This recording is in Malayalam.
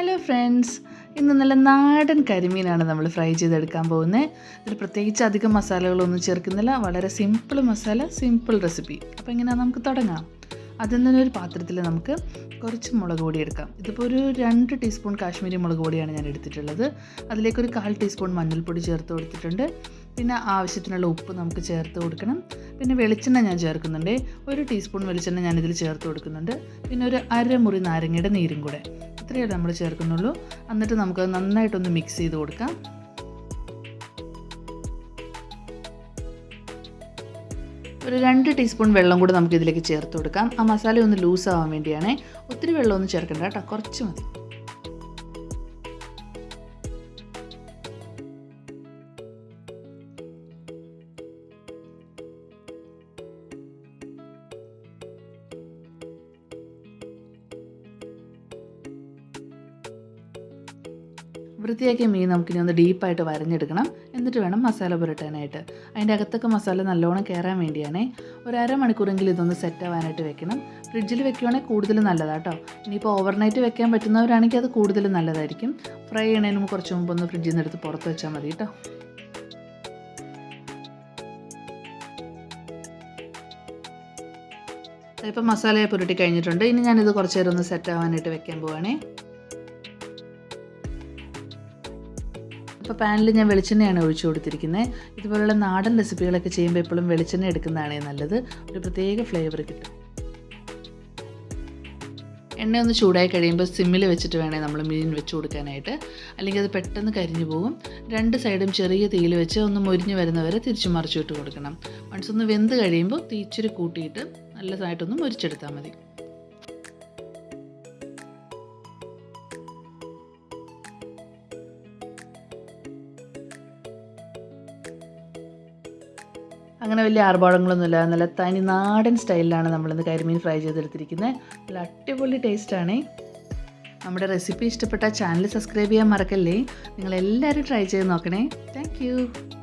ഹലോ ഫ്രണ്ട്സ് ഇന്ന് നല്ല നാടൻ കരിമീനാണ് നമ്മൾ ഫ്രൈ ചെയ്തെടുക്കാൻ പോകുന്നത്. ഇതിൽ പ്രത്യേകിച്ച് അധികം മസാലകളൊന്നും ചേർക്കുന്നില്ല. വളരെ സിമ്പിൾ മസാല സിമ്പിൾ റെസിപ്പി അപ്പോൾ ഇങ്ങനെ നമുക്ക് തുടങ്ങാം? അതിൽ തന്നെ ഒരു പാത്രത്തിൽ നമുക്ക് കുറച്ച് മുളക് പൊടി എടുക്കാം. ഇതിപ്പോൾ ഒരു രണ്ട് ടീസ്പൂൺ കാശ്മീരി മുളക് പൊടിയാണ് ഞാൻ എടുത്തിട്ടുള്ളത്. അതിലേക്കൊരു കാൽ ടീസ്പൂൺ മഞ്ഞൾപ്പൊടി ചേർത്ത് കൊടുത്തിട്ടുണ്ട്. പിന്നെ ആവശ്യത്തിനുള്ള ഉപ്പ് നമുക്ക് ചേർത്ത് കൊടുക്കണം. പിന്നെ വെളിച്ചെണ്ണ ഞാൻ ചേർക്കുന്നുണ്ട്. ഒരു ടീസ്പൂൺ വെളിച്ചെണ്ണ ഞാൻ ഇതിൽ ചേർത്ത് കൊടുക്കുന്നുണ്ട്. പിന്നെ ഒരു അരമുറി നാരങ്ങയുടെ നീരും കൂടെ. ഇത്രയേ നമ്മൾ ചേർക്കുന്നുള്ളൂ. എന്നിട്ട് നമുക്ക് നന്നായിട്ടൊന്ന് മിക്സ് ചെയ്ത് കൊടുക്കാം. ഒരു രണ്ട് ടീസ്പൂൺ വെള്ളം കൂടി നമുക്ക് ഇതിലേക്ക് ചേർത്ത് കൊടുക്കാം. ആ മസാല ഒന്ന് ലൂസ് ആവാൻ വേണ്ടിയാണ്. ഒത്തിരി വെള്ളമൊന്നും ചേർക്കണ്ട കേട്ടോ. കുറച്ച് മതി. വൃത്തിയാക്കിയ മീൻ നമുക്കിനി ഒന്ന് ഡീപ്പായിട്ട് വരഞ്ഞെടുക്കണം. എന്നിട്ട് വേണം മസാല പുരട്ടാനായിട്ട്. അതിന്റെ അകത്തൊക്കെ മസാല നല്ലോണം കയറാൻ വേണ്ടിയാണേ. ഒരു അരമണിക്കൂറെങ്കിലും ഇതൊന്ന് സെറ്റ് ആവാനായിട്ട് വെക്കണം. ഫ്രിഡ്ജിൽ വെക്കുവാണെങ്കിൽ കൂടുതൽ നല്ലതാട്ടോ. ഇനിയിപ്പോൾ ഓവർനൈറ്റ് വെക്കാൻ പറ്റുന്നവരാണെങ്കിൽ അത് കൂടുതൽ നല്ലതായിരിക്കും. ഫ്രൈ ചെയ്യണതിന് കുറച്ച് മുമ്പ് ഒന്ന് ഫ്രിഡ്ജിൽ നിന്ന് എടുത്ത് പുറത്ത് വെച്ചാൽ മതി കേട്ടോ. ഇപ്പം മസാലയെ പുരട്ടി കഴിഞ്ഞിട്ടുണ്ട്. ഇനി ഞാനിത് കുറച്ച് നേരം ഒന്ന് സെറ്റ് ആവാനായിട്ട് വെക്കാൻ പോവാണേ. ഇപ്പോൾ പാനിൽ ഞാൻ വെളിച്ചെണ്ണയാണ് ഒഴിച്ചു കൊടുത്തിരിക്കുന്നത്. ഇതുപോലുള്ള നാടൻ റെസിപ്പികളൊക്കെ ചെയ്യുമ്പോൾ എപ്പോഴും വെളിച്ചെണ്ണ എടുക്കുന്നതാണ് നല്ലത്. ഒരു പ്രത്യേക ഫ്ലേവർ കിട്ടും. എണ്ണ ഒന്ന് ചൂടായി കഴിയുമ്പോൾ സിമ്മിൽ വെച്ചിട്ട് വേണേ നമ്മൾ മീൻ വെച്ച് കൊടുക്കാനായിട്ട്. അല്ലെങ്കിൽ അത് പെട്ടെന്ന് കരിഞ്ഞു പോകും രണ്ട് സൈഡും ചെറിയ തീയിൽ വെച്ച് ഒന്ന് മുരിഞ്ഞ് വരുന്നവരെ തിരിച്ചു മറിച്ചു വിട്ട് കൊടുക്കണം. വൺസ് ഒന്ന് വെന്ത് കഴിയുമ്പോൾ തീച്ചിരി കൂട്ടിയിട്ട് നല്ലതായിട്ടൊന്ന് മുരിച്ചെടുത്താൽ മതി. അങ്ങനെ വലിയ ആർഭാടങ്ങളൊന്നുമില്ല. നല്ല തനി നാടൻ സ്റ്റൈലിലാണ് നമ്മളിന്ന് കരിമീൻ ഫ്രൈ ചെയ്തെടുത്തിരിക്കുന്നത്. നല്ല അടിപൊളി ടേസ്റ്റാണ് നമ്മുടെ റെസിപ്പി ഇഷ്ടപ്പെട്ട ചാനൽ സബ്സ്ക്രൈബ് ചെയ്യാൻ മറക്കല്ലേ? നിങ്ങളെല്ലാവരും ട്രൈ ചെയ്ത് നോക്കണേ. താങ്ക്